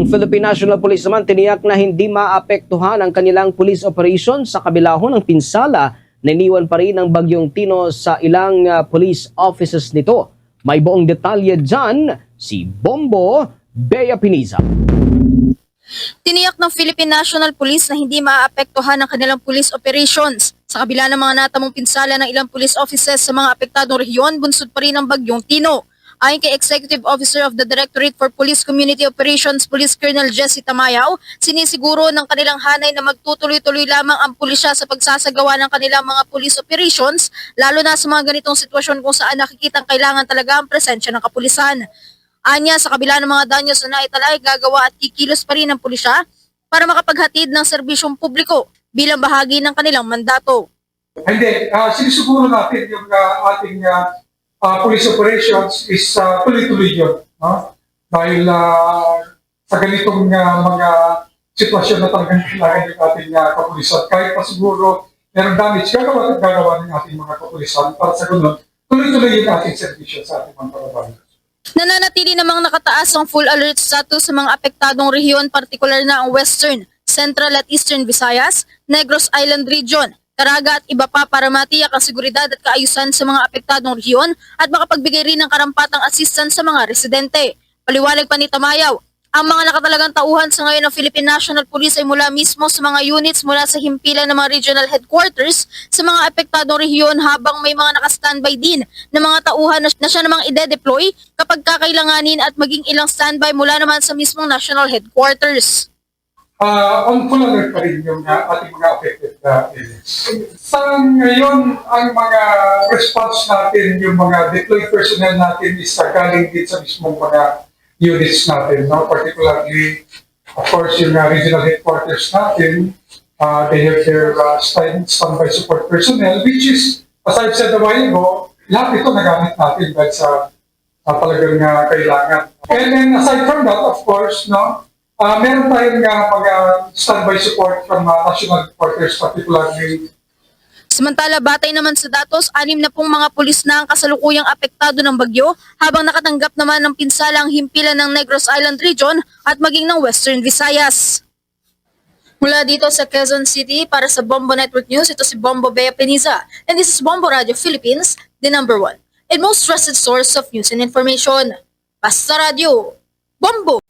Ang Philippine National Police naman tiniyak na hindi maapektuhan ang kanilang police operation sa kabila ho ng pinsala na iniwan pa rin ng bagyong Tino sa ilang ah, police offices nito. May buong detalye dyan si Bombo Bea Piniza. Tiniyak ng Philippine National Police na hindi maaapektuhan ang kanilang police operations. Sa kabila ng mga natamong pinsala ng ilang police offices sa mga apektadong rehiyon, bunsod pa rin ang bagyong Tino. Ayon kay Executive Officer of the Directorate for Police Community Operations, Police Colonel Jesse Tamayaw, sinisiguro ng kanilang hanay na magtutuloy-tuloy lamang ang pulisya sa pagsasagawa ng kanilang mga police operations, lalo na sa mga ganitong sitwasyon kung saan nakikitang kailangan talaga ang presensya ng kapulisan. Anya, sa kabila ng mga danyos na naitala ay gagawa at kikilos pa rin ng pulisya para makapaghatid ng serbisyong publiko bilang bahagi ng kanilang mandato. Hindi, uh, sinisuguro natin yung ah, ating ah, ah, police operations is ah, tuloy-tuloy yun. No? Dahil ah, sa ganitong ah, mga sitwasyon na talagang kailangan yung ating uh, kapulisan. Kahit pa siguro merong damage, gagawa at gagawa ng ating mga kapulisan para sa ganun, tuloy-tuloy yung ating servisyo sa ating mga kababayan. Nananatili namang nakataas ang full alert status sa mga apektadong rehiyon, partikular na ang Western, Central at Eastern Visayas, Negros Island Region, Caraga at iba pa para matiyak ang seguridad at kaayusan sa mga apektadong rehiyon at makapagbigay rin ng karampatang assistance sa mga residente. Paliwanag pa ni Tamayaw, ang mga nakatalagang tauhan sa ngayon ng Philippine National Police ay mula mismo sa mga units mula sa himpilan ng mga regional headquarters sa mga apektadong rehiyon habang may mga nakastandby din na mga tauhan na siya namang ide-deploy kapag kakailanganin at maging ilang standby mula naman sa mismong national headquarters. Uh, on full alert pa rin yung uh, ating mga affected uh, areas. Sa ngayon, ang mga response natin, yung mga deployed personnel natin is uh, din sa mismong mga units natin, no? particularly, of course, yung uh, regional headquarters natin, uh, they have their uh, stand, standby support personnel, which is, as I've said a while ago, lahat ito nagamit natin dahil sa uh, talagang uh, kailangan. And then aside from that, of course, no, uh, meron tayong uh, mga standby support from uh, national headquarters, particularly Samantala, batay naman sa datos, anim na pong mga pulis na ang kasalukuyang apektado ng bagyo habang nakatanggap naman ng pinsala ang himpilan ng Negros Island Region at maging ng Western Visayas. Mula dito sa Quezon City para sa Bombo Network News, ito si Bombo Bea Peniza and this is Bombo Radio Philippines, the number one and most trusted source of news and information. Basta Radio, Bombo!